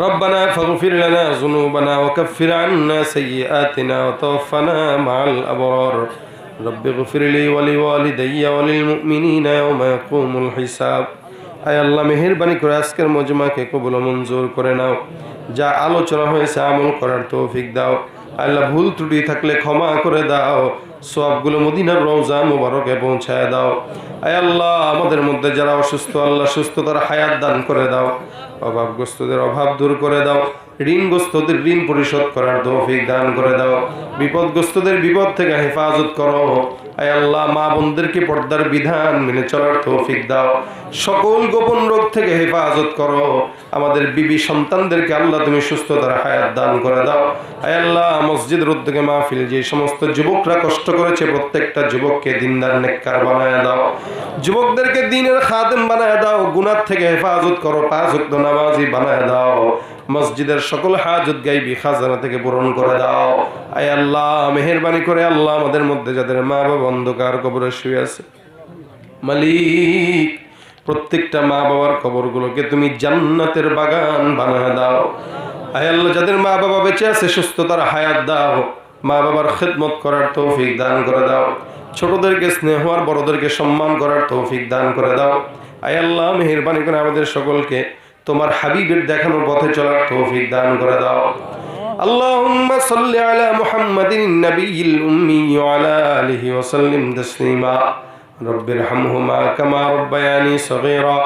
ربنا فاغفر لنا ذنوبنا وكفر عنا سيئاتنا وتوفنا مع الأبرار رب اغفر لي ولوالدي وللمؤمنين يوم يقوم الحساب আয় আল্লাহ মেহেরবানি করে আজকের মজমাকে কবুল ও মঞ্জুর করে নাও যা আলোচনা হয়েছে আমল করার তৌফিক দাও আল্লাহ ভুল ত্রুটি থাকলে ক্ষমা করে দাও, সবগুলো মদিনার রওজা মোবারকে পৌঁছায় দাও। আয় আল্লাহ, আমাদের মধ্যে যারা অসুস্থ, আল্লাহ সুস্থতার হায়াত দান করে দাও। অভাবগ্রস্তদের অভাব দূর করে দাও। ঋণগ্রস্তদের ঋণ পরিশোধ করার তৌফিক দান করে দাও। বিপদগ্রস্তদের বিপদ থেকে হেফাজত করো। আয় আল্লাহ, মা বোনদেরকে পর্দার বিধান মেনে চলার তৌফিক দাও। সকল গোপন রোগ থেকে হেফাজত করো। আমাদের বিবি সন্তানদেরকে আল্লাহ তুমি সুস্থতার হায়াত দান করে দাও। আয় আল্লাহ, মসজিদের উদ্যোগে মাহফিল যে সমস্ত যুবকরা কষ্ট করেছে, প্রত্যেকটা যুবককে দিনদার নেককার বানায় দাও। যুবকদেরকে দিনের খাদেম বানায় দাও। গুনার থেকে হেফাজত করো। পাঁচ নামাজি বানায় দাও। মসজিদের সকল হাজত গাইবি খাজানা থেকে পূরণ করে দাও। আয় আল্লাহ, মেহরবানি করে আল্লাহ আমাদের মধ্যে যাদের মা বাবা অন্ধকার কবরে শুয়ে আছে। মালিক, প্রত্যেকটা মা বাবার কবরগুলোকে তুমি জান্নাতের বাগান বানায় দাও। আয় আল্লাহ, যাদের মা বাবা বেঁচে আছে, সুস্থতার হায়াত দাও। মা বাবার খেদমত করার তৌফিক দান করে দাও। ছোটদেরকে স্নেহ আর বড়দেরকে সম্মান করার তৌফিক দান করে দাও। আয় আল্লাহ, মেহরবানি করে আমাদের সকলকে তোমার হাবিবের দেখানোর পথে চলার তৌফিক দান করে দাও اللهم صل على محمد النبي الأمي وعلى آله وسلم تسليما رب ارحمهما كما ربياني صغيرا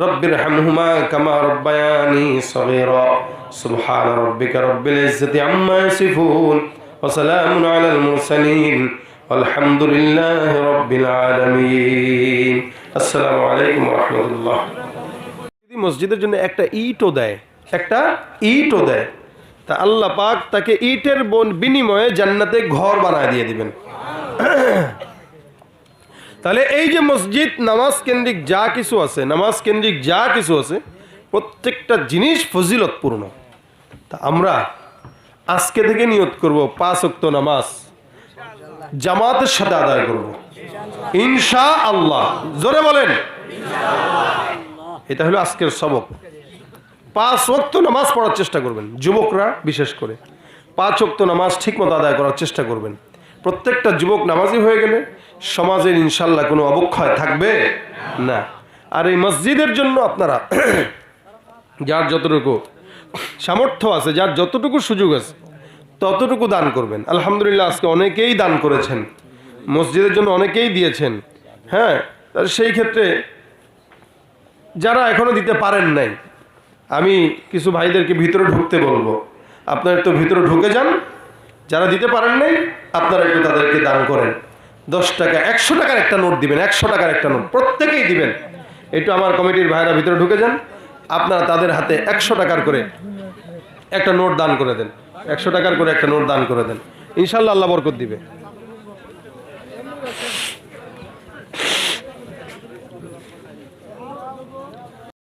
رب ارحمهما كما ربياني صغيرا سبحان ربك رب العزة عما يصفون وسلام على المرسلين والحمد لله رب العالمين السلام عليكم ورحمة الله যদি মসজিদের জন্য একটা ইটও দেয়, একটা ইটও দেয়। তা আল্লাহ পাক তাকে ইটের বন বিনিময়ে জান্নাতে ঘর বানায় দিয়ে দিবেন। তাহলে এই যে মসজিদ, নামাজ কেন্দ্রিক যা কিছু আছে, নামাজ কেন্দ্রিক যা কিছু আছে, প্রত্যেকটা জিনিস ফজিলতপূর্ণ। তা আমরা আজকে থেকে নিয়ত করব পাঁচ অক্ত নামাজ। জামাতের সাথে আদায় করব। ইনশা আল্লাহ জোরে বলেন। এটা হলো আজকের সবক। পাঁচ ওক্ত নামাজ পড়ার চেষ্টা করবেন, যুবকরা বিশেষ করে। পাঁচ ওক্ত নামাজ ঠিকমতো আদায় করার চেষ্টা করবেন। প্রত্যেকটা যুবক নামাজি হয়ে গেলে সমাজের ইনশাল্লাহ কোনো অবক্ষয় থাকবে না। আর এই মসজিদের জন্য আপনারা যার যতটুকু সামর্থ্য আছে, যার যতটুকু সুযোগ আছে, ততটুকু দান করবেন। আলহামদুলিল্লাহ, আজকে অনেকেই দান করেছেন। মসজিদের জন্য অনেকেই দিয়েছেন। হ্যাঁ সেই ক্ষেত্রে যারা এখনও দিতে পারেন নাই, আমি কিছু ভাইদেরকে ভিতরে ঢুকতে বলব। আপনারা তো ভিতরে ঢুকে যান। যারা দিতে পারেন নাই, আপনারা একটু তাদেরকে দান করেন। দশ টাকা, একশো টাকার একটা নোট দিবেন, একশো টাকার একটা নোট, প্রত্যেকেই দিবেন। একটু আমার কমিটির ভাইরা ভিতরে ঢুকে যান। আপনারা তাদের হাতে একশো টাকার করে একটা নোট দান করে দেন। একশো টাকার করে একটা নোট দান করে দেন। ইনশাল্লাহ আল্লাহ বরকত দিবে।